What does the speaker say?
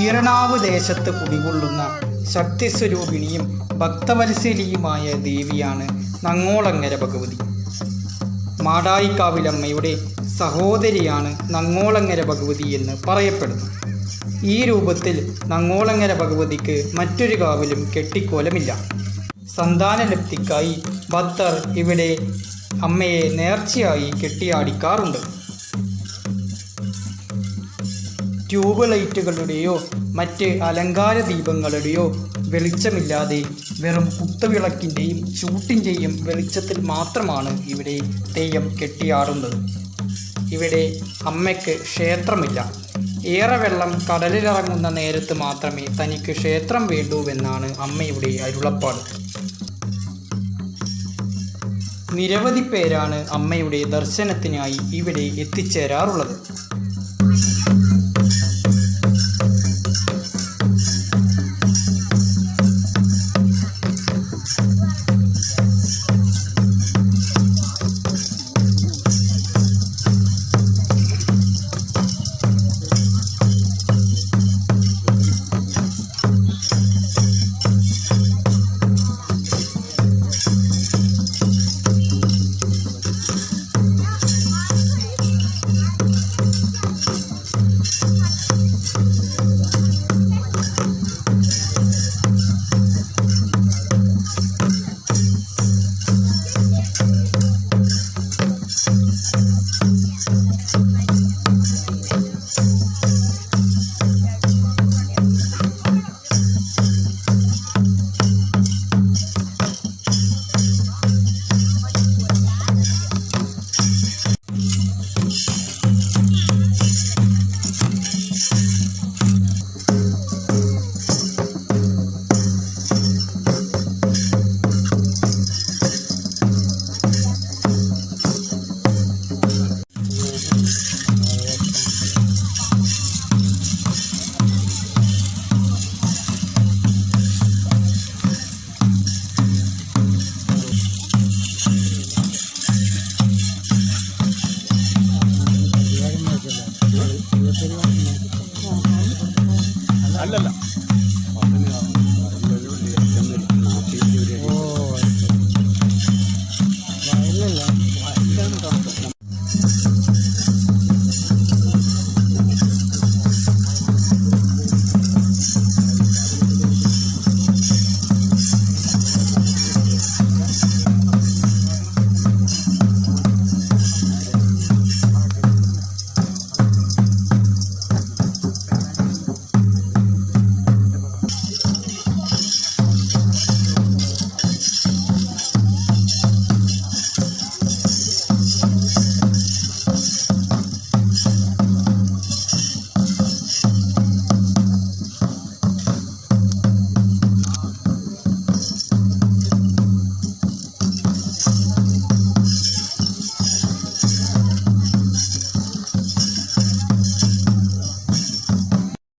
വീരണാവ് ദേശത്ത് കുടികൊള്ളുന്ന ശക്തിസ്വരൂപിണിയും ഭക്തവത്സരിയുമായ ദേവിയാണ് നങ്ങോളങ്ങര ഭഗവതി. മാടായിക്കാവിലമ്മയുടെ സഹോദരിയാണ് നങ്ങോളങ്ങര ഭഗവതി എന്ന് പറയപ്പെടുന്നു. ഈ രൂപത്തിൽ നങ്ങോളങ്ങര ഭഗവതിക്ക് മറ്റൊരു കാവിലും കെട്ടിക്കോലമില്ല. സന്താനലബ്ധിക്കായി ഭക്തർ ഇവിടെ അമ്മയെ നേർച്ചയായി കെട്ടിയാടിക്കാറുണ്ട്. ട്യൂബ് ലൈറ്റുകളുടെയോ മറ്റ് അലങ്കാര ദീപങ്ങളുടെയോ വെളിച്ചമില്ലാതെ വെറും കുത്തവിളക്കിന്റെയും ചൂട്ടിന്റെയും വെളിച്ചത്തിൽ മാത്രമാണ് ഇവിടെ തെയ്യം കെട്ടിയാടുന്നത്. ഇവിടെ അമ്മയ്ക്ക് ക്ഷേത്രമില്ല. ഏറെ വെള്ളം കടലിലിറങ്ങുന്ന നേരത്ത് മാത്രമേ തനിക്ക് ക്ഷേത്രം വേണ്ടൂവെന്നാണ് അമ്മയുടെ അരുളപ്പാട്. നിരവധി പേരാണ് അമ്മയുടെ ദർശനത്തിനായി ഇവിടെ എത്തിച്ചേരാറുള്ളത്.